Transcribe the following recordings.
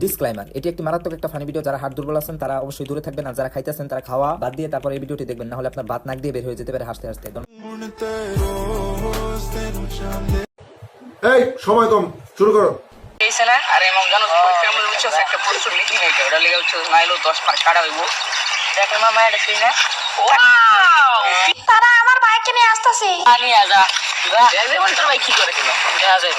Disclaimer এটি একটি মারাত্মক একটা ফানি ভিডিও যারা হাত দুর্বল আছেন তারা অবশ্যই দূরে থাকবেন আর যারা খাইতেছেন তারা খাওয়া বাদ দিয়ে তারপর এই ভিডিওটি দেখবেন না হলে আপনার ভাত নাক দিয়ে বের হয়ে যেতে পারে হাসতে হাসতে এই সময় কম শুরু করো আর এমন জানো পরীক্ষার মধ্যে উচ্চ একটা প্রশ্ন লিখি নাই ওটা লিখে উচ্চ নাইলো দশ মার্ক কাটা হইব দেখেন মামা এটা সেই না তারা আমার বাইকে নিয়ে আসতেছে আজা দেখবে বল তোর ভাই কি করে কিলো দেখা যাইব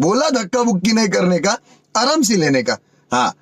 बोला धक्का बुक्की नहीं करने का आराम से लेने का। हाँ।